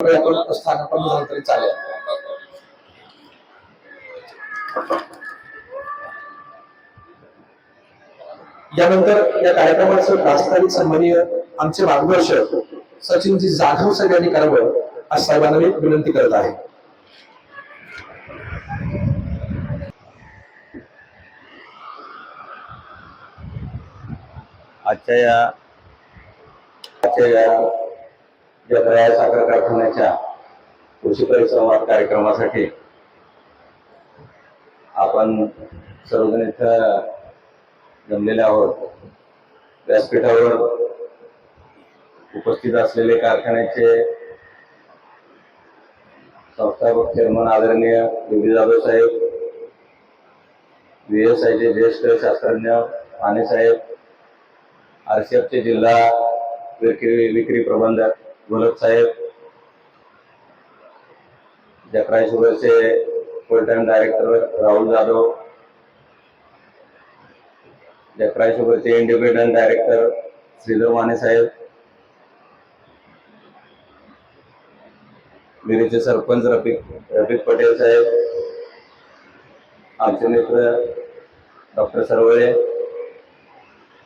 यातून स्थानापन्न झालं तरी चालेल. यानंतर या कार्यक्रमाचं प्रास्ताविक सन्माननीय आमचे मार्गदर्शक सचिनजी जाधव सगळ्यांनी करावं आज साहेबांना मी विनंती करत आहे. आजच्या या आजच्या या या तयार साखर कारखान्याच्या कृषी परिसंवाद कार्यक्रमासाठी आपण सर्वजण इथं जमलेले आहोत. व्यासपीठावर उपस्थित असलेले कारखान्याचे संस्थापक चेअरमन आदरणीय योगी जाधव साहेब व्ही एस आयचे ज्येष्ठ शास्त्रज्ञ माने साहेब आरसीएफचे जिल्हा विक्री विक्री प्रबंधक गोलक साहेब Jakrai शुगरचे full time director Rahul Jadhav Jakrai शुगरचे independent director Shridhar Mane साहेब मिरीचे सरपंच रफिक रफिक पटेल साहेब आमचे मित्र डॉक्टर सरवळे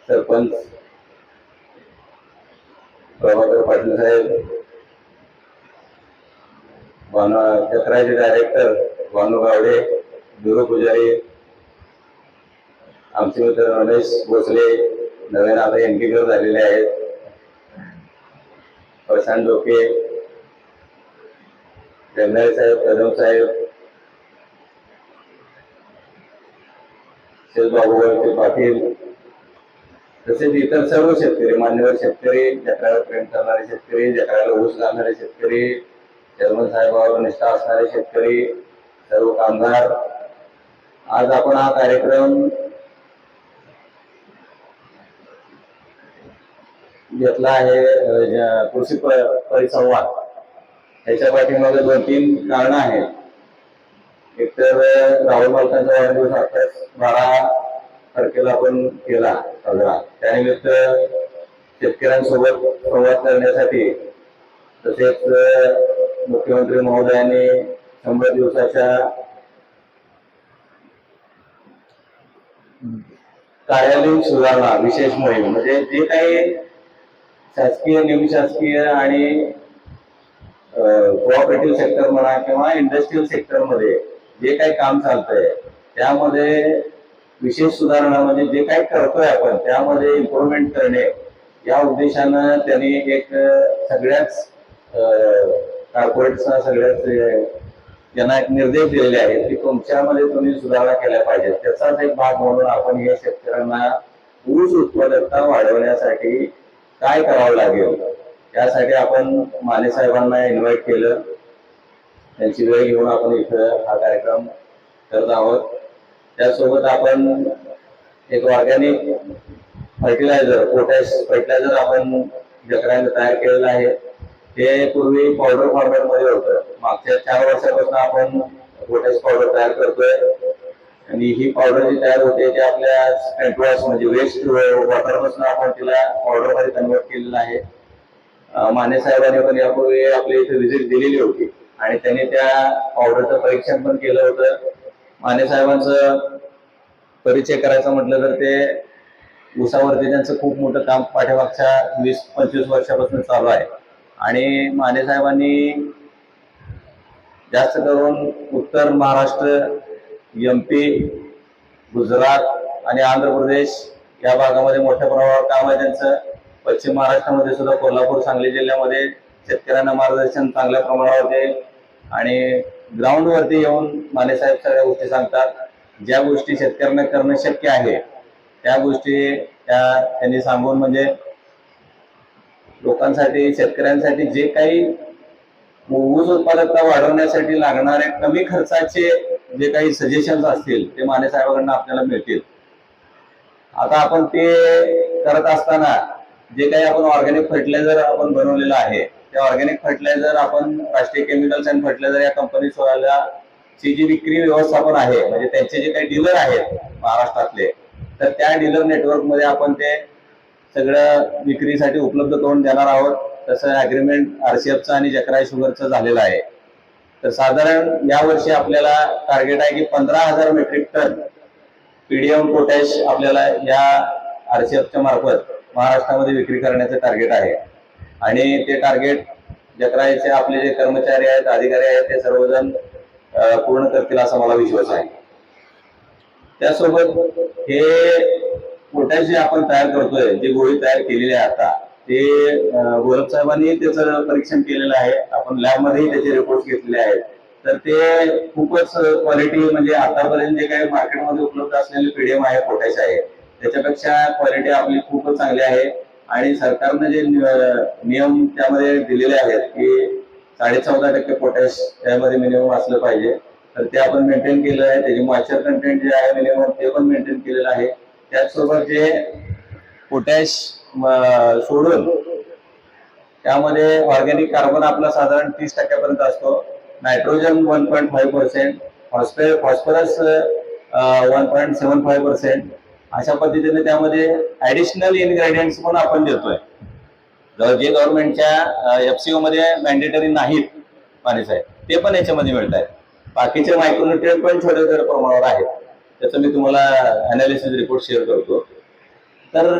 सरपंच प्रभाकर पाटील साहेब, भानु जत्राचे डायरेक्टर भानु गावडे दुर्ग पुजारी, आमचे मित्र रमेश भोसले, नवीन आता एम एनटीकर झालेले आहेत. प्रशांत डोके जगनाळे साहेब कदम साहेब बाबू पाटील तसेच इतर सर्व शेतकरी मान्यवर शेतकरी जत्रावर प्रेम करणारे शेतकरी जत्राला ऊस लागणारे शेतकरी चेअरमन साहेबांवर निष्ठा असणारे शेतकरी सर्व कामगार. आज आपण हा कार्यक्रम घेतला आहे कृषी परिसंवाद. त्याच्या पाठीमागे दोन तीन कारण आहेत. एक तर राहुल मालकांचा वाढदिवस आताच बारा तारखेला आपण केला साजरा. त्यानिमित्त शेतकऱ्यांसोबत संवाद करण्यासाठी तसेच मुख्यमंत्री महोदयांनी शंभर दिवसाच्या कार्यालयीन सुधारणा विशेष मोहीम म्हणजे जे काही शासकीय निमशासकीय आणि कोऑपरेटिव्ह सेक्टर म्हणा किंवा इंडस्ट्रीयल सेक्टरमध्ये जे काही काम चालतंय त्यामध्ये विशेष सुधारणा म्हणजे जे काही करतोय आपण त्यामध्ये इम्प्रुव्हमेंट करणे या उद्देशानं त्यांनी एक सगळ्याच कॉर्पोरेट्सना सगळ्याच त्यांना ज्यांना एक निर्देश दिलेले आहेत की तुमच्यामध्ये तुम्ही सुधारणा केल्या पाहिजेत. त्याचाच एक भाग म्हणून आपण या शेतकऱ्यांना ऊस उत्पादकता वाढवण्यासाठी काय करावं लागेल यासाठी आपण माने साहेबांना इन्व्हाइट केलं. त्यांची वेळ घेऊन आपण इथं हा कार्यक्रम करत आहोत. त्यासोबत आपण एक ऑर्गॅनिक फर्टिलायझर पोटॅश फर्टिलायझर आपण जकराने तयार केलेलं आहे. ते पूर्वी पावडर फॉर्मॅटमध्ये होतं. मागच्या चार वर्षापासून आपण पोटॅश पावडर तयार करतोय. आणि ही पावडर जी तयार होते ते आपल्या स्पेंटवॉश म्हणजे वेस्ट वॉटरपासून आपण तिला पावडरमध्ये कन्वर्ट केलेलं आहे. माने साहेबांनी पण यापूर्वी आपल्या इथे व्हिजिट दिलेली होती. आणि त्यांनी त्या पावडरचं परीक्षण पण केलं होतं. माने साहेबांचं परिचय करायचा म्हटलं तर ते उसावरती त्यांचं खूप मोठं काम पाठीमागच्या वीस पंचवीस वर्षापासून चालू आहे. आणि माने साहेबांनी जास्त करून उत्तर महाराष्ट्र एम पी गुजरात आणि आंध्र प्रदेश या भागामध्ये मोठ्या प्रमाणावर काम आहे त्यांचं. पश्चिम महाराष्ट्रामध्ये सुद्धा कोल्हापूर सांगली जिल्ह्यामध्ये शेतकऱ्यांना मार्गदर्शन चांगल्या प्रमाणावर होते. आणि ग्राउंडवरती येऊन मानेसाहेब सगळ्या गोष्टी सांगतात. ज्या गोष्टी शेतकऱ्यांना करणं शक्य आहे त्या गोष्टी त्या त्यांनी सांगून म्हणजे लोकांसाठी शेतकऱ्यांसाठी जे काही ऊस उत्पादकता वाढवण्यासाठी लागणारे कमी खर्चाचे जे काही सजेशन्स असतील ते माने साहेबांकडून आपल्याला मिळतील. आता आपण ते करत असताना जे काही आपण ऑर्गॅनिक फर्टिलायझर आपण बनवलेलं आहे ते ऑर्गॅनिक फर्टिलायझर आपण राष्ट्रीय केमिकल्स अँड फर्टिलायझर या कंपनी ची जी विक्री व्यवस्थापन आहे म्हणजे त्यांचे जे काही डीलर आहेत महाराष्ट्रातले तर त्या डीलर नेटवर्कमध्ये आपण ते सगळं विक्रीसाठी उपलब्ध करून देणार आहोत. तसं अग्रीमेंट आरसीएफचं आणि जकराय शुगरचं झालेलं आहे. तर साधारण यावर्षी आपल्याला टार्गेट आहे की पंधरा हजार मेट्रिक टन पीडीएम पोटॅश आपल्याला या आरसीएफच्या मार्फत महाराष्ट्रामध्ये विक्री करण्याचं टार्गेट आहे. आणि ते टार्गेट जकरायचे आपले जे कर्मचारी आहेत अधिकारी आहेत ते सर्वजण पूर्ण करतील असा मला विश्वास आहे. त्यासोबत हे पोटॅश जे आपण तयार करतोय जी गोळी तयार केलेली आहे आता ते गोरख साहेबांनी त्याचं परीक्षण केलेलं आहे. आपण लॅबमध्येही त्याचे रिपोर्ट घेतलेले आहेत. तर ते खूपच क्वालिटी म्हणजे आतापर्यंत जे काही मार्केटमध्ये उपलब्ध असलेले पीडीएम आहे पोटॅश आहे. त्याच्यापेक्षा क्वालिटी आपली खूपच चांगली आहे. आणि सरकारनं जे नियम त्यामध्ये दिलेले आहेत की साडे चौदा टक्के पोटॅश त्यामध्ये मिनिमम असलं पाहिजे. तर ते आपण मेंटेन केलं आहे. त्याची मॉइश्चर कंटेंट जे आहे मिनिमम ते पण मेंटेन केलेलं आहे. त्याचसोबत जे पोटॅश सोडून त्यामध्ये ऑर्गॅनिक कार्बन आपला साधारण तीस टक्क्यापर्यंत असतो. Nitrogen one point five percent फॉस्फे phosphorus one point seven five percent अशा पद्धतीने त्यामध्ये ऍडिशनल इन्ग्रेडियंट्स पण आपण देतोय. जे गव्हर्नमेंटच्या एफसीओ मध्ये मॅन्डेटरी नाहीत पाणी साहेब ते पण याच्यामध्ये मिळत आहेत बाकीचे मायक्रोन्युट्रियन पण छोट्या छोट्या प्रमाणावर आहेत. त्याचं मी तुम्हाला अनालिसिस रिपोर्ट शेअर करतो. तर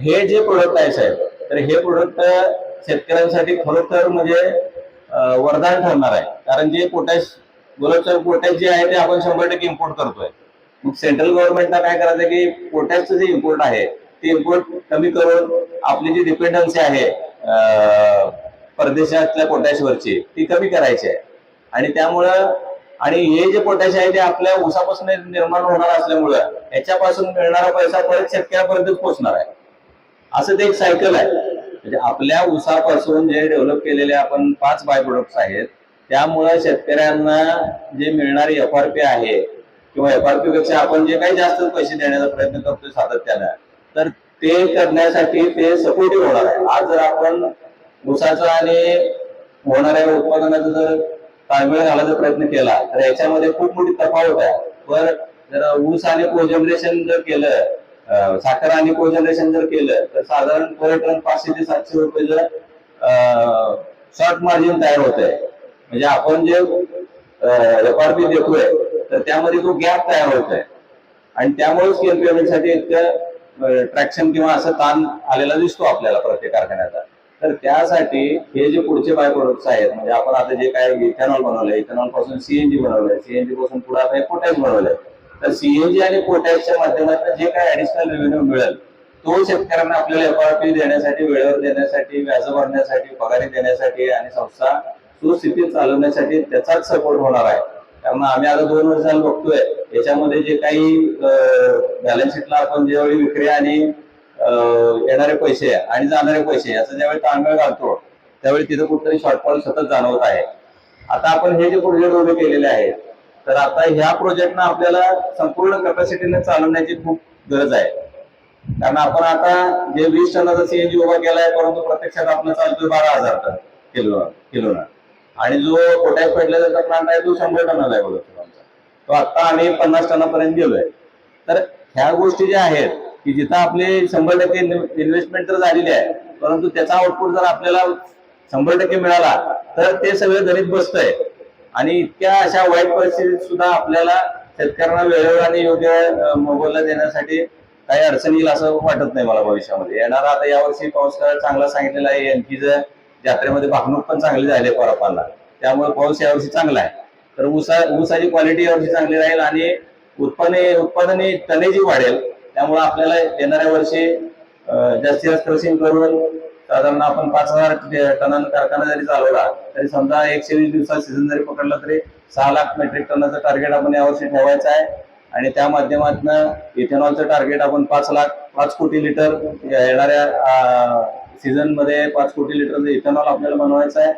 हे जे प्रोडक्ट आहे साहेब तर हे प्रोडक्ट शेतकऱ्यांसाठी खरोखर म्हणजे वरदान ठरणार आहे. कारण जे पोटॅश गुलाबचंद पोटॅश जे आहे ते आपण शंभर टक्के इम्पोर्ट करतोय. मग सेंट्रल गव्हर्नमेंटला काय करायचं की पोटॅशचं जे इम्पोर्ट आहे ते इम्पोर्ट कमी करून आपली जी डिपेंडन्सी आहे परदेशातल्या पोटॅशवरची ती कमी करायची आहे. आणि त्यामुळं आणि हे जे पोटॅश आहे ते आपल्या ऊसापासून निर्माण होणार असल्यामुळं याच्यापासून मिळणारा पैसा परत शेतकऱ्यापर्यंत पोहोचणार आहे. असं ते एक सायकल आहे. म्हणजे आपल्या ऊसापासून जे डेव्हलप केलेले आपण पाच बाय प्रोडक्ट्स आहेत त्यामुळे शेतकऱ्यांना जे मिळणारी एफ आर पी आहे किंवा एफ आर पी पेक्षा आपण जे काही जास्त पैसे देण्याचा प्रयत्न करतोय सातत्यानं तर ते करण्यासाठी ते सपोर्टिव्ह होणार आहे. आज जर आपण ऊसाचं आणि होणाऱ्या उत्पादनाचा जर ताळमेळ घालायचा प्रयत्न केला तर याच्यामध्ये खूप मोठी तफावत आहे. पण जर ऊस आणि कोजनरेशन जर केलं साखर आणि कोजनरेशन जर केलं तर साधारण पर टन पाचशे ते सातशे रुपये शॉर्ट मार्जिन तयार होत आहे म्हणजे आपण जे एफ आर पी देतोय तर त्यामध्ये तो गॅप तयार होत आहे आणि त्यामुळे स्केल पेमेंटसाठी इतकं ट्रॅक्शन किंवा असं ताण आलेला दिसतो आपल्याला प्रत्येक कारखान्याचा. तर त्यासाठी हे जे पुढचे बाय प्रोडक्ट्स आहेत म्हणजे आपण आता जे काय इथेनॉल बनवलं इथेनॉलपासून सीएनजी बनवलंय सीएनजी पासून पुढे आता पोटॅश बनवलंय. तर सीएनजी आणि पोटॅशच्या माध्यमातून जे काय ऍडिशनल रेव्हेन्यू मिळेल तो शेतकऱ्यांना आपल्याला एफआरपी देण्यासाठी वेळेवर देण्यासाठी व्याज भरण्यासाठी पगारी देण्यासाठी आणि संस्था सुस्थितीत चालवण्यासाठी त्याचाच सपोर्ट होणार आहे. त्यामुळे आम्ही आता दोन वर्ष झालं बघतोय. याच्यामध्ये जे काही बॅलन्स शीटला आपण ज्यावेळी विक्री आणि येणारे पैसे आणि जाणारे पैसे याचा ज्यावेळी ताळमेळ घालतो त्यावेळी तिथं कुठतरी शॉर्टफॉल सतत जाणवत आहे. आता आपण हे जे प्रोजेक्ट उभे केलेले आहेत तर आता ह्या प्रोजेक्टना आपल्याला संपूर्ण कॅपॅसिटीने चालवण्याची खूप गरज आहे. कारण आपण आता जे वीस टनाचा सीएनजी उभा केलाय परंतु प्रत्यक्षात आपण चालतोय बारा हजार टन किलो किलोनं. आणि जो पोटॅश फर्टिलायझरचा प्लांट आहे तो शंभर टनाचा आहे बघा तो आता आम्ही पन्नास टनापर्यंत गेलोय. तर ह्या गोष्टी ज्या आहेत की जिथं आपले शंभर टक्के इन्व्हेस्टमेंट तर झालेली आहे परंतु त्याचा आउटपुट जर आपल्याला शंभर टक्के मिळाला तर ते सगळं गणित बसतंय. आणि इतक्या अशा वाईट परिस्थितीत सुद्धा आपल्याला शेतकऱ्यांना वेळेवर आणि योग्य मोबदला देण्यासाठी काही अडचण येईल असं वाटत नाही मला भविष्यामध्ये. येणारा आता यावर्षी पाऊस चांगला सांगितलेला आहे एनपीचं जत्रेमध्ये भागणूक पण चांगली झाली कोरापाला त्यामुळे पाऊस यावर्षी चांगला आहे. तर ऊसा ऊसाची क्वालिटी यावर्षी चांगली राहील आणि उत्पन्न उत्पादन टनेजी वाढेल. त्यामुळे आपल्याला येणाऱ्या वर्षी जास्तीत जास्त क्रसिंग करून साधारण आपण पाच हजार टनांना कारखाना जरी चालवला तरी समजा एकशे वीस दिवसात सीझन जरी पकडला तरी सहा लाख मेट्रिक टनाचं टार्गेट आपण यावर्षी ठेवायचं आहे. आणि त्या माध्यमातून इथेनॉलचं टार्गेट आपण पाच लाख पाच कोटी लिटर येणाऱ्या सीझनमध्ये पाच कोटी लिटरचं इथेनॉल आपल्याला बनवायचं आहे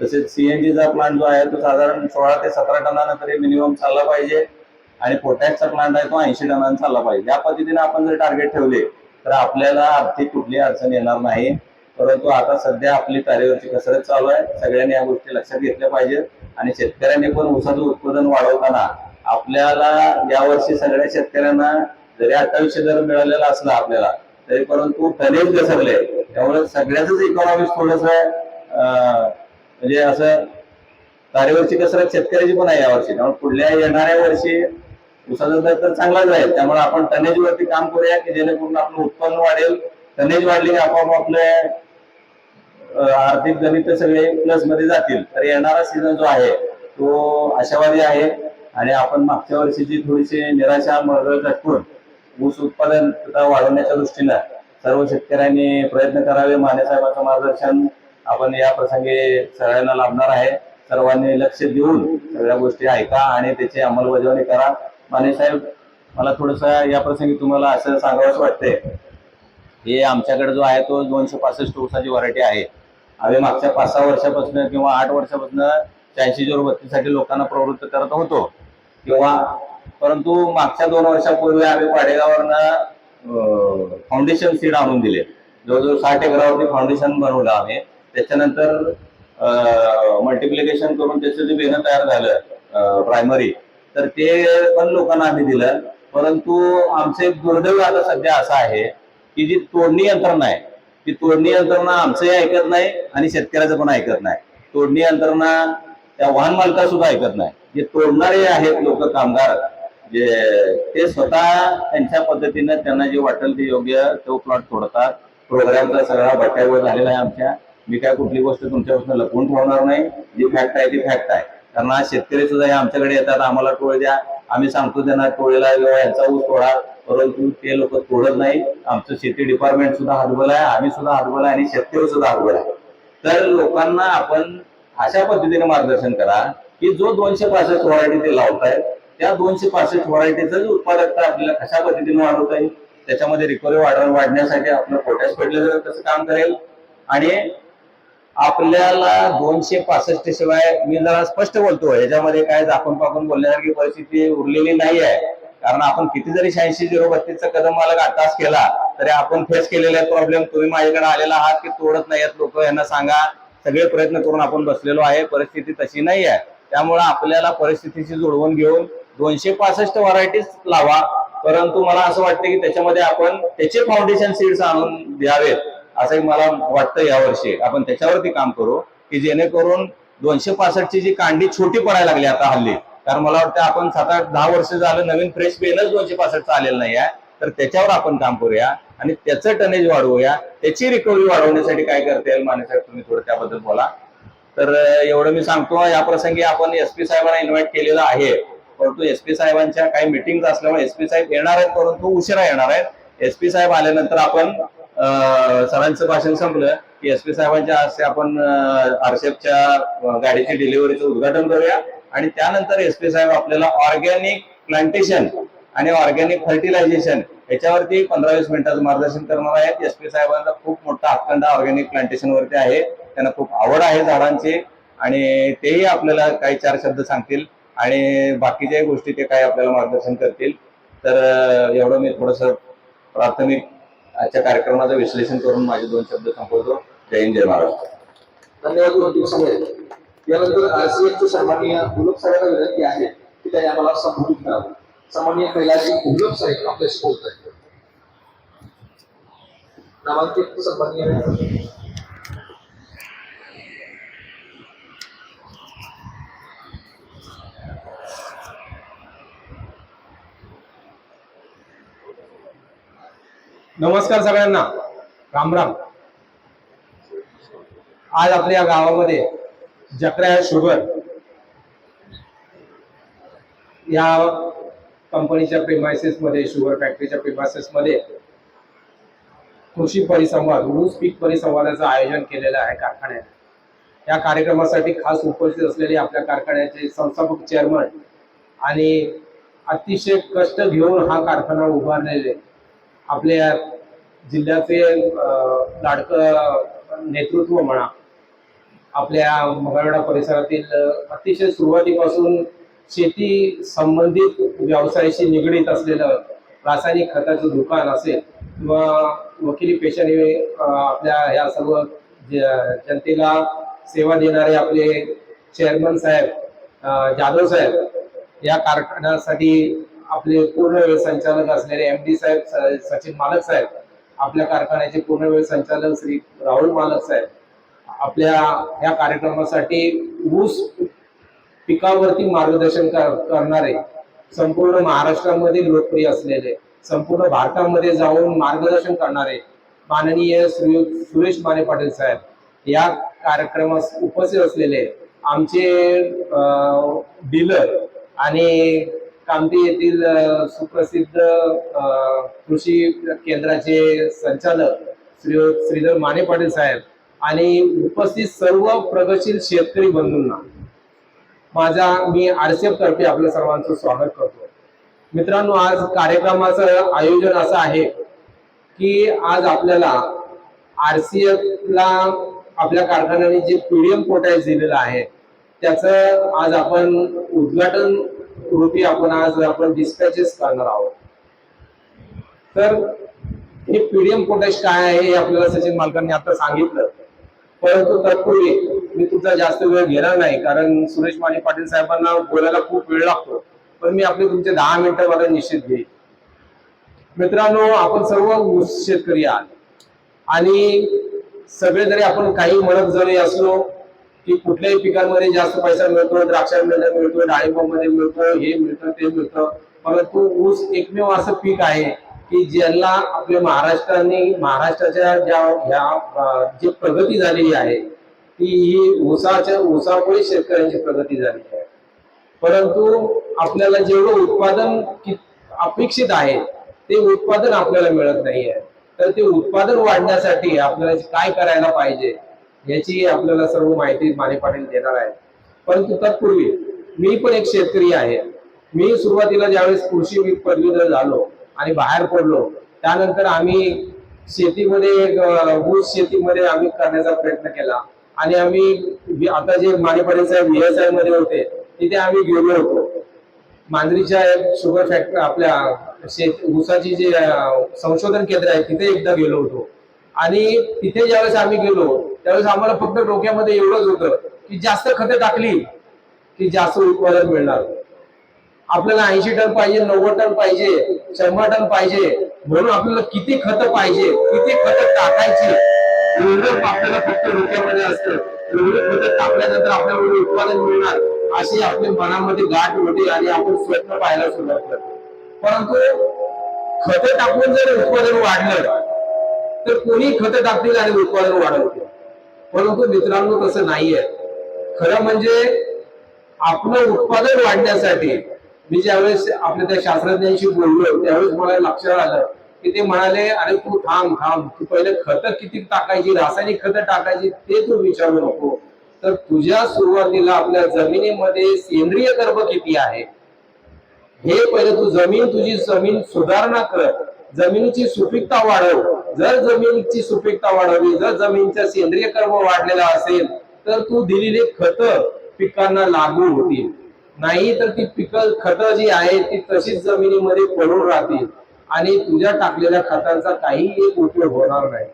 तसेच सीएनजीचा प्लांट जो आहे तो साधारण सोळा ते सतरा टनानं तरी मिनिमम चालला पाहिजे. आणि पोटॅशचा प्लांट आहे तो ऐंशी टनांना चालला पाहिजे. या पद्धतीने आपण जर टार्गेट ठेवले तर आपल्याला आर्थिक कुठली अडचण येणार नाही. परंतु आता सध्या आपली तारेवरची कसरत चालू आहे. सगळ्यांनी या गोष्टी लक्षात घेतल्या पाहिजेत. आणि शेतकऱ्यांनी पण ऊसाचं उत्पादन वाढवताना आपल्याला यावर्षी सगळ्या शेतकऱ्यांना जरी अठ्ठावीसशे दर मिळालेला असला आपल्याला तरी परंतु टनेज घसरले. त्यामुळे सगळ्याच इकॉनॉमिक्स थोडस म्हणजे असं तारेवरची कसरत शेतकऱ्याची पण आहे यावर्षी. त्यामुळे पुढल्या येणाऱ्या वर्षी उसाचा दर तर चांगलाच राहील. त्यामुळे आपण टनेज वरती काम करूया की जेणेकरून आपलं उत्पन्न वाढेल. टनेज वाढले की आपोआप आपले आर्थिक गणित सगळे प्लसमध्ये जातील. तर येणारा सीझन जो आहे तो आशावादी आहे. आणि आपण मागच्या वर्षीची थोडीशी निराशा मरगळ झटकून ऊस उत्पादन वाढवण्याच्या दृष्टीनं सर्व शेतकऱ्यांनी प्रयत्न करावे. मानेसाहेबांचं मार्गदर्शन आपण या प्रसंगी सगळ्यांना लाभणार आहे. सर्वांनी लक्ष देऊन सगळ्या गोष्टी ऐका आणि त्याची अंमलबजावणी करा. मानेसाहेब मला थोडस या प्रसंगी तुम्हाला असं सांगावंच वाटतंय. हे आमच्याकडे जो आहे तो दोनशे पासष्ट ऊसाची व्हरायटी आहे. आम्ही मागच्या पाच सहा वर्षापासून किंवा आठ वर्षापासून शहाऐंशी जोर बत्तीसाठी लोकांना प्रवृत्त करत होतो. किंवा परंतु मागच्या दोन वर्षापूर्वी आम्ही पाडेगावरनं फाउंडेशन सीड आणून दिले. जवळजवळ साठ एकरावरती फाउंडेशन बनवलं आम्ही. त्याच्यानंतर मल्टिप्लिकेशन करून त्याचं जे बेनं तयार झालं प्रायमरी तर ते पण लोकांना आम्ही दिलं. परंतु आमचे दुर्दैव आता सध्या असं आहे की जी तोडणी यंत्रणा आहे ती तोडणी यंत्रणा आमचंही ऐकत नाही आणि शेतकऱ्याचं पण ऐकत नाही. तोडणी यंत्रणा त्या वाहन मालका सुद्धा ऐकत नाही. जे तोडणारे आहेत लोक कामगार जे ते स्वतः त्यांच्या पद्धतीनं त्यांना जे वाटेल ते योग्य तो प्लॉट सोडतात. प्रोग्रामचा सगळा बट्ट्यावर झालेला आहे आमच्या. मी काय कुठली गोष्ट तुमच्यापासून लपवून ठेवणार नाही. जी फॅक्ट आहे ती फॅक्ट आहे. कारण आज शेतकरी सुद्धा हे आमच्याकडे येतात. आम्हाला टोळ द्या. आम्ही सांगतो त्यांना टोळीला यांचा ऊस तोडा. परंतु ते लोक तोडत नाही आमचं शेती डिपार्टमेंट सुद्धा हरबल आहे. आम्ही सुद्धा हरबल आहे आणि शेतकरी सुद्धा हरबल आहे. तर लोकांना आपण अशा पद्धतीने मार्गदर्शन करा की जो दोनशे पासष्ट व्हरायटी ते लावतायत त्या दोनशे पासष्ट व्हरायटीचं उत्पादकता आपल्याला कशा पद्धतीने वाढवता येईल त्याच्यामध्ये रिकव्हरी वाढ वाढण्यासाठी आपलं पोटॅश पेटलं कसं काम करेल? आणि आपल्याला दोनशे पासष्ट शिवाय मी जरा स्पष्ट बोलतो ह्याच्यामध्ये काय आपण पाकून बोलण्यासारखी परिस्थिती उरलेली नाही आहे. कारण आपण किती जरी शहाऐंशी झिरो बत्तीसचा कदम मला आताच केला तरी आपण फेस केलेले प्रॉब्लेम तुम्ही माझ्याकडे आलेला आहात की तोडत नाही आहेत लोक यांना सांगा. सगळे प्रयत्न करून आपण बसलेलो आहे परिस्थिती तशी नाही आहे. त्यामुळे आपल्याला परिस्थितीशी जुळवून घेऊन दोनशे पासष्ट व्हरायटीज लावा. परंतु मला असं वाटतं की त्याच्यामध्ये आपण त्याचे फाउंडेशन सीड्स आणून द्यावेत असंही मला वाटतं यावर्षी. आपण त्याच्यावरती काम करू की जेणेकरून दोनशे पासष्टची जी कांडी छोटी पडायला लागली आता हल्ली कारण मला वाटतं आपण सात आठ दहा वर्ष झालं नवीन फ्रेश पेनच दोनशे पासष्ट आलेलं नाही आहे. तर त्याच्यावर आपण काम करूया आणि त्याचं टनेज वाढवूया. त्याची रिकव्हरी वाढवण्यासाठी काय करता येईल माने साहेब तुम्ही थोडं त्याबद्दल बोला. तर एवढं मी सांगतो. या प्रसंगी आपण एस पी साहेबांना इन्व्हाइट केलेलं आहे. परंतु एस पी साहेबांच्या काही मिटिंग असल्यामुळे एस पी साहेब येणार आहेत परंतु उशिरा येणार आहेत. एस पी साहेब आल्यानंतर आपण सरांचं भाषण संपलं की एस पी साहेबांच्या हस्ते आपण आरसेपच्या गाडीची डिलिव्हरीचं उद्घाटन करूया. आणि त्यानंतर एस पी साहेब आपल्याला ऑर्गॅनिक प्लांटेशन आणि ऑर्गॅनिक फर्टिलायझेशन याच्यावरती पंधरा वीस मिनिटाचं मार्गदर्शन करणार आहेत. एस पी साहेबांचा खूप मोठा हक्कंडा ऑर्गॅनिक प्लांटेशन वरती आहे. त्यांना खूप आवड आहे झाडांची आणि तेही आपल्याला काही चार शब्द सांगतील. आणि बाकीच्याही गोष्टी ते काय आपल्याला मार्गदर्शन करतील तर एवढं मी थोडस प्राथमिक आजच्या कार्यक्रमाचं विश्लेषण करून माझे दोन शब्द संपवतो. जय हिंद जय महाराष्ट्र. धन्यवाद यानंतर आरसीएफचे सन्माननीय गुलाब साहेबांना विनंती आहे की त्यांनी आम्हाला संबोधित करावं. सन्माननीय कैलाजी गुलाब साहेब आपल्याशी बोलत आहेत नामांकित सन्माननीय नमस्कार सगळ्यांना. राम राम. आज आपल्या गावामध्ये जत्रा शुगर या कंपनीच्या प्रेमायसेस मध्ये शुगर फॅक्टरीच्या प्रेमायसेस मध्ये कृषी परिसंवाद ऊस पीक परिसंवादाचं आयोजन केलेलं आहे कारखान्यात. या कार्यक्रमासाठी खास उपस्थित असलेले आपल्या कारखान्याचे संस्थापक चेअरमन आणि अतिशय कष्ट घेऊन हा कारखाना उभारलेले आपल्या जिल्ह्याचे लाडकं नेतृत्व म्हणा आपल्या मंगळवेढा परिसरातील अतिशय सुरुवातीपासून शेती संबंधित व्यवसायाशी निगडीत असलेलं रासायनिक खताचं दुकान असेल किंवा वकिली पेशाने आपल्या ह्या सर्व ज- जनतेला सेवा देणारे आपले चेअरमन साहेब जाधव साहेब या कारखान्यासाठी आपले पूर्ण वेळ संचालक असलेले एम डी साहेब स- सचिन मालक साहेब आपल्या कारखान्याचे पूर्ण वेळ संचालक श्री राहुल मालक साहेब आपल्या या कार्यक्रमासाठी ऊस पिकावरती मार्गदर्शन कर- करणारे संपूर्ण महाराष्ट्रामध्ये लोकप्रिय असलेले संपूर्ण भारतामध्ये जाऊन मार्गदर्शन करणारे माननीय श्री सुरेश माने पाटील साहेब या कार्यक्रमास उपस्थित असलेले आमचे डीलर आणि कामती येथील सुप्रसिद्ध कृषी केंद्राचे संचालक श्री श्रीधर माने पाटील साहेब आणि उपस्थित सर्व प्रगतशील शेतकरी बंधूंना माझा मी आरसीएफ तर्फे आपल्या सर्वांचं स्वागत करतो. मित्रांनो आज कार्यक्रमाचं आयोजन असं आहे की आज आपल्याला आरसीएफला आपल्या कारखान्याने जे पीडीएम पोटॅश दिलेलं आहे त्याचं आज आपण उद्घाटन रूपी आपण आज आपण डिस्पॅचेस करणार आहोत. तर हे पीडीएम पोटॅश काय आहे हे आपल्याला सचिन मालकांनी आता सांगितलं. परंतु तत्पूर्वी मी तुमचा जास्त वेळ घेणार नाही कारण सुरेश माने पाटील साहेबांना बोलायला खूप वेळ लागतो. पण मी आपले तुमचे दहा मिनिटं मला निश्चित घेईन मित्रांनो आपण सर्व शेतकरी आहात. आणि सगळे जरी आपण काही म्हणत जरी असलो की कुठल्याही पिकांमध्ये जास्त पैसा मिळतो द्राक्षांमध्ये मिळतो डाळिंबामध्ये मिळतो हे मिळतं ते मिळतं. परंतु ऊस एकमेव असं पीक आहे की ज्याला आपल्या महाराष्ट्राने महाराष्ट्राच्या ज्या ह्या जी प्रगती झालेली आहे ती ही ऊसाच्या ऊसामुळे शेतकऱ्यांची प्रगती झालेली आहे. परंतु आपल्याला जेवढं उत्पादन अपेक्षित आहे ते उत्पादन आपल्याला मिळत नाहीये. तर ते उत्पादन वाढण्यासाठी आपल्याला काय करायला पाहिजे? याची आपल्याला सर्व माहिती माने पाटील देणार आहे परंतु तत्पूर्वी मी पण एक शेतकरी आहे. मी सुरुवातीला ज्यावेळेस कृषी पदवीधर झालो आणि बाहेर पडलो त्यानंतर आम्ही शेतीमध्ये एक, ऊस शेतीमध्ये आम्ही करण्याचा प्रयत्न केला. आणि आम्ही आता जे माने साहेब व्यवसायमध्ये होते तिथे आम्ही गेलो होतो. मांजरीच्या एक शुगर फॅक्टरी आपल्या शेत ऊसाची जे संशोधन केंद्र आहे तिथे एकदा गेलो होतो. आणि तिथे ज्यावेळेस आम्ही गेलो त्यावेळेस आम्हाला फक्त डोक्यामध्ये एवढंच होतं की जास्त खतं टाकली की जास्त उत्पादन मिळणार. आपल्याला ऐंशी टन पाहिजे नव्वद टन पाहिजे शंभर टन पाहिजे म्हणून आपल्याला किती खत पाहिजे किती खत टाकायची एवढं आपल्याला फक्त डोक्यामध्ये असतं. एवढे खत टाकल्यानंतर आपल्याला उत्पादन मिळणार अशी आपल्या मनामध्ये गाठ होते आणि आपण स्वप्न पाहायला सुरुवात करतो परंतु खत टाकून जर उत्पादन वाढलं तर कोणी खत टाकतील आणि उत्पादन वाढवतील? परंतु मित्रांनो तसं नाहीये. खरं म्हणजे आपलं उत्पादन वाढण्यासाठी मी ज्यावेळेस आपल्या त्या शास्त्रज्ञांशी बोललो त्यावेळेस मला लक्षात आलं की ते म्हणाले अरे तू थांब थांब. तू पहिले खतं किती टाकायची रासायनिक खतं टाकायची ते तू विचारू नको. तर तुझ्या सुरुवातीला आपल्या जमिनीमध्ये सेंद्रिय कर्ब किती आहे? हे पहिले तू जमीन तुझी जमीन सुधारणा कर. जमिनीची सुपीकता वाढव जर जमिनीची सुपीकता वाढवली जर जमिनीचा सेंद्रिय कर्म वाढलेला असेल तर तू दिलेली खत पिकांना लागू होतील. नाही तर ती पिक खत जी आहे ती तशीच जमिनीमध्ये पडून राहतील. आणि तुझ्या टाकलेल्या खतांचा काही एक उपयोग होणार नाही.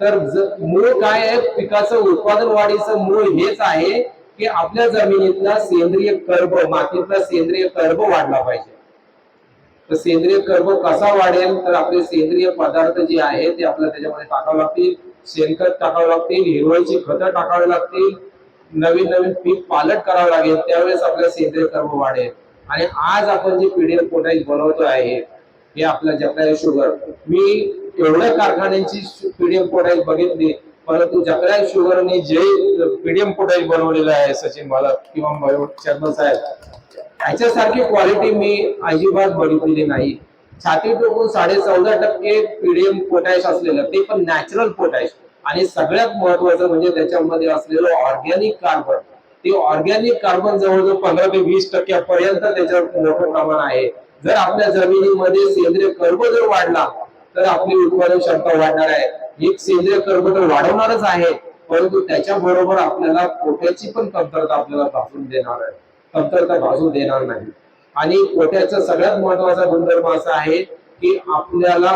तर मूळ काय आहे? पिकाचं उत्पादन वाढीचं मूळ हेच आहे की आपल्या जमिनीतला सेंद्रिय कर्ब मातीतला सेंद्रिय कर्ब वाढला पाहिजे. तर सेंद्रिय कर्म कसा वाढेल तर आपले सेंद्रिय पदार्थ जे आहे ते आपल्याला त्याच्यामध्ये टाकावे लागतील. शेणखत टाकावं लागतील हिरवळीची खतं टाकावी लागतील. नवीन नवीन पीक पालट करावं लागेल त्यावेळेस आपलं सेंद्रिय कर्म वाढेल. आणि आज आपण जे पीडीएफ पोटाईज बनवतो आहे हे आपलं जकराय शुगर. मी एवढ्या कारखान्यांची पीडीएम पोटाईज बघितली परंतु जकराय शुगरने जे पीडीएम पोटाईज बनवलेलं आहे सचिन मला किंवा शर्मा साहेब ह्याच्यासारखी क्वालिटी मी अजिबात बघितलेली नाही. छाती टोकून साडे चौदा टक्के पीडीएम पोटॅश असलेलं ते पण नॅचरल पोटॅश आणि सगळ्यात महत्वाचं म्हणजे त्याच्यामध्ये असलेलं ऑर्गॅनिक कार्बन ते ऑर्गॅनिक कार्बन जवळजवळ पंधरा ते वीस टक्क्यापर्यंत त्याच्यावर मोठं प्रमाण आहे. जर आपल्या जमिनीमध्ये सेंद्रिय कर्ब जर वाढला तर आपली उत्पादन क्षमता वाढणार आहे. एक सेंद्रिय कर्ब तर वाढवणारच आहे परंतु त्याच्या बरोबर आपल्याला पोट्याची पण कमतरता आपल्याला भासून देणार आहे. कमतरता भासू देणार नाही. आणि पोट्याचा सगळ्यात महत्त्वाचा गुणधर्म असा आहे की आपल्याला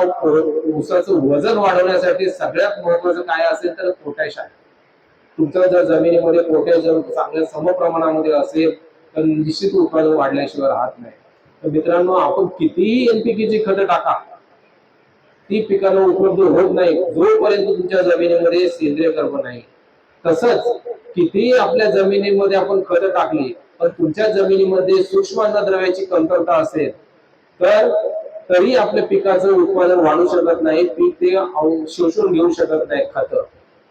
ऊसाचं वजन वाढवण्यासाठी सगळ्यात महत्वाचं काय असेल तर पोटॅश आहे. तुमचं जर जमिनीमध्ये पोटॅश जर चांगल्या समप्रमाणामध्ये असेल तर निश्चित उत्पादन वाढल्याशिवाय राहत नाही. तर मित्रांनो आपण कितीही एनपीकेची खतं टाका ती पिकांना उपलब्ध होत नाही. जोपर्यंत तुमच्या जमिनीमध्ये सेंद्रिय कर्म नाही. तसंच कितीही आपल्या जमिनीमध्ये आपण खतं टाकली पण तुमच्या जमिनीमध्ये सूक्ष्म अन्नद्रव्याची कमतरता असेल तर तरी आपल्या पिकाचं उत्पादन वाढू शकत नाही पीक ते शोषून घेऊ शकत नाही खत.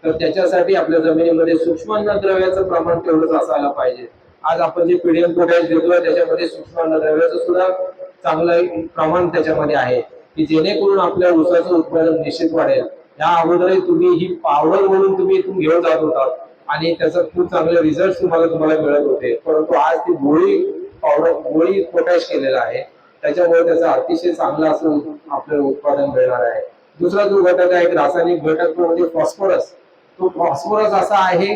तर त्याच्यासाठी आपल्या जमिनीमध्ये सूक्ष्म अन्नद्रव्याचं प्रमाण तेवढंच असायला पाहिजे. आज आपण जे पीडीएम पोटॅश देतोय त्याच्यामध्ये सूक्ष्म अन्नद्रव्याचं सुद्धा चांगलं प्रमाण त्याच्यामध्ये आहे की जेणेकरून आपल्या ऊसाचं उत्पादन निश्चित वाढेल. या अगोदरही तुम्ही ही पावडर म्हणून तुम्ही इथून घेऊन जात होता आणि त्याचा खूप चांगले रिझल्ट तुम्हाला तुम्हाला मिळत होते. परंतु आज ती गोळी पावडर गोळी पोटॅश केलेला आहे. त्याच्यामुळे त्याचा अतिशय चांगला असं आपल्याला उत्पादन मिळणार आहे. दुसरा जो घटक आहे रासायनिक घटक म्हणजे तो म्हणजे फॉस्फरस तो फॉस्फरस असा आहे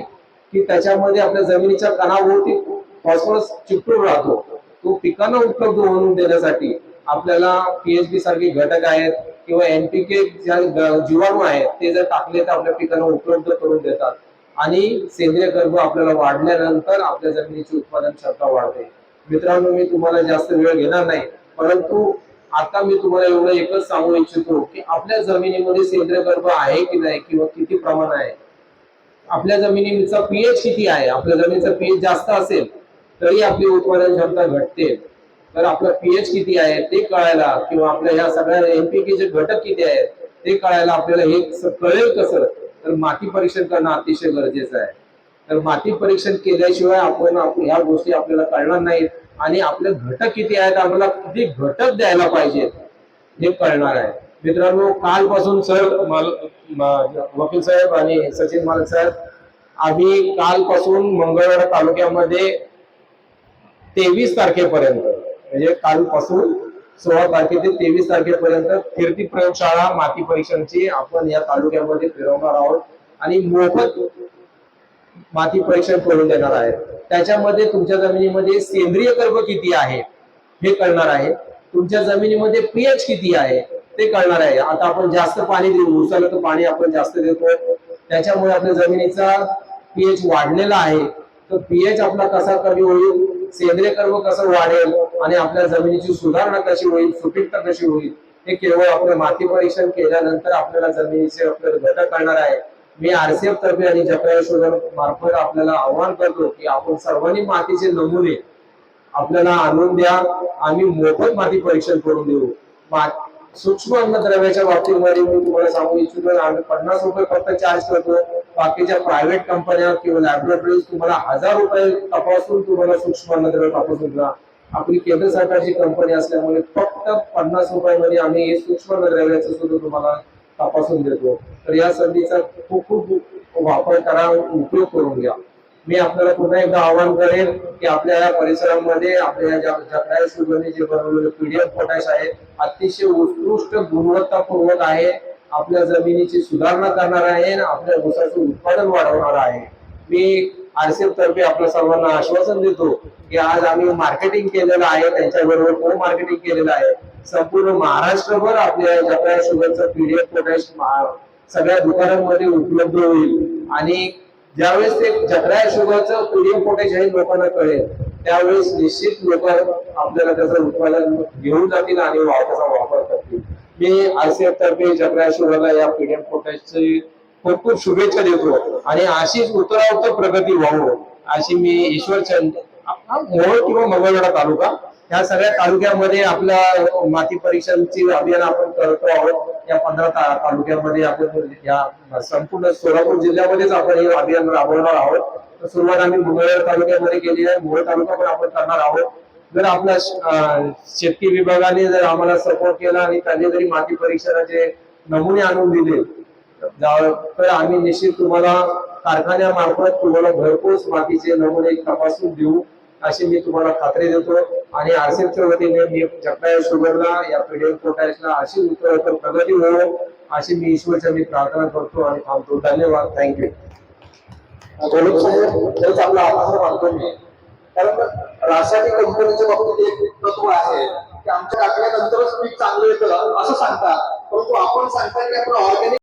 की त्याच्यामध्ये आपल्या जमिनीच्या कणाभोवती फॉस्फरस चिकटून राहतो. तो पिकांना उपलब्ध होऊन देण्यासाठी आपल्याला पीएचडी सारखे घटक आहेत किंवा एनपीके ज्या जीवाणू आहेत ते जर टाकले तर आपल्या पिकांना उपलब्ध करून देतात. आणि सेंद्रिय गर्भ आपल्याला वाढल्यानंतर आपल्या जमिनीची उत्पादन क्षमता वाढते. मित्रांनो मी तुम्हाला जास्त वेळ घेणार नाही परंतु आता मी तुम्हाला एवढं एकच सांगू इच्छितो की आपल्या जमिनीमध्ये सेंद्रिय गर्भ आहे की नाही किंवा किती प्रमाण आहे? आपल्या जमिनीचा पीएच किती आहे? आपल्या जमिनीचा पीएच जास्त असेल तरी आपली उत्पादन क्षमता घटते. तर आपला पीएच किती आहे ते कळायला किंवा आपल्या ह्या सगळ्या एनपीके चे घटक किती आहेत ते कळायला आपल्याला हे कळेल कसं तर माती परीक्षण करणं अतिशय गरजेचं आहे. तर माती परीक्षण केल्याशिवाय आपण ह्या गोष्टी आपल्याला कळणार नाहीत. आणि आपले घटक किती आहेत आम्हाला किती घटक द्यायला पाहिजेत हे कळणार आहे. मित्रांनो कालपासून सर माल वकील साहेब आणि सचिन मालक साहेब आम्ही कालपासून मंगळवार तालुक्यामध्ये तेवीस तारखेपर्यंत म्हणजे कालपासून सोळा तारखे ते तेवीस तारखेपर्यंत फिरती प्रयोगशाळा माती परीक्षणची आपण या तालुक्यामध्ये फिरवणार आहोत. आणि मोफत माती परीक्षण करून देणार आहे त्याच्यामध्ये तुमच्या जमिनीमध्ये सेंद्रिय कर्ब किती आहे हे कळणार आहे. तुमच्या जमिनीमध्ये पीएच किती आहे ते कळणार आहे. आता आपण जास्त पाणी देऊ उसाला तर पाणी आपण जास्त देतो. त्याच्यामुळे आपल्या जमिनीचा पीएच वाढलेला आहे. तर पीएच आपला कसा कमी होईल सेंद्रिय कर्म कसं वाढेल आणि आपल्या जमिनीची सुधारणा कशी होईल सुपीकता कशी होईल हे केवळ आपलं माती परीक्षण केल्यानंतर आपल्याला जमिनीचे आपल्याला घटक करणार आहे. मी आरसीएफ तर्फे आणि जपरा मार्फत आपल्याला आव्हान करतो की आपण सर्वांनी मातीचे नमुने आपल्याला आणून द्या. आम्ही मोफत माती परीक्षण करून देऊ. मा- सूक्ष्म अन्नद्रव्याच्या बाबतीमध्ये मी तुम्हाला सांगू इच्छितो आम्ही पन्नास रुपये फक्त चार्ज करतो. बाकीच्या प्रायव्हेट कंपन्या किंवा लॅबोरेटरीज तुम्हाला हजार रुपये तपासून तुम्हाला सूक्ष्म अन्नद्रव्य तपासून द्या. आपली केंद्र सरकारची कंपनी असल्यामुळे फक्त पन्नास रुपयामध्ये आम्ही हे सूक्ष्म अन्नद्रव्याचं सुद्धा तुम्हाला तपासून देतो. तर या संधीचा खूप खूप वापर करा उपयोग करून घ्या. मी आपल्याला पुन्हा एकदा आवाहन करेन की आपल्या या परिसरामध्ये आपल्या या ज्या- जे बनवलेले पीडीएफ पोटॅश आहे अतिशय उत्कृष्ट गुणवत्तापूर्वक आहे. आपल्या जमिनीची सुधारणा करणार आहे आणि आपल्या ऊसाचं उत्पादन वाढवणार आहे. मी आरसीएफ तर्फे आपल्या सर्वांना आश्वासन देतो की आज आम्ही मार्केटिंग केलेलं आहे त्यांच्याबरोबर को मार्केटिंग केलेलं आहे. संपूर्ण महाराष्ट्रभर आपल्या जपऱ्या शुगरचं पीडीएफ पोटॅश सगळ्या दुकानांमध्ये उपलब्ध होईल. आणि ज्यावेळेस ते जगराय शोधाचं पुढील पोटॅश हे लोकांना कळेल त्यावेळेस निश्चित लोक आपल्याला त्याचं उत्पादन घेऊन जातील आणि वा- त्याचा वापर करतील. मी आरसीएफ तर्फे जगराय शुगरला या पीडीएम पोटॅशची खूप खूप शुभेच्छा देतो आणि अशीच उत्तराउत्तर प्रगती व्हावं अशी मी ईश्वर चंद मोहोळ किंवा मंगळवेढा तालुका ह्या सगळ्या तालुक्यामध्ये आपल्या माती परीक्षणची अभियान आपण करतो आहोत. या पंधरा तालुक्यामध्ये आपण या संपूर्ण सोलापूर जिल्ह्यामध्येच आपण हे अभियान राबवणार आहोत. तर सुरुवात आम्ही मंगळवेढा तालुक्यामध्ये केली आहे. मोहोळ तालुका पण आपण करणार आहोत. जर आपल्या शेतकी विभागाने जर आम्हाला सपोर्ट केला आणि त्यांनी जरी माती परीक्षणाचे नमुने आणून दिले जा- तर आम्ही निश्चित तुम्हाला कारखान्यामार्फत तुम्हाला घरपोच मातीचे नमुने तपासून देऊ. अशी मी तुम्हाला खात्री देतो आणि आरसीएफच्या वतीने मी जगदाय शुगरला या पीडीएफ पोटॅशला अशी उत्तरोत्तर प्रगती हो अशी मी ईश्वरच्या मी प्रार्थना करतो आणि थांबतो. धन्यवाद. थँक्यू गोलक साहेब खरंच आपला आभार मानतो मी. कारण रासायनिक कंपनीच्या बाबतीत एक तत्व आहे की आमच्या टाकल्यानंतरच पीक चांगलं येतं असं सांगतात. परंतु आपण सांगता की आपण ऑर्गॅनिक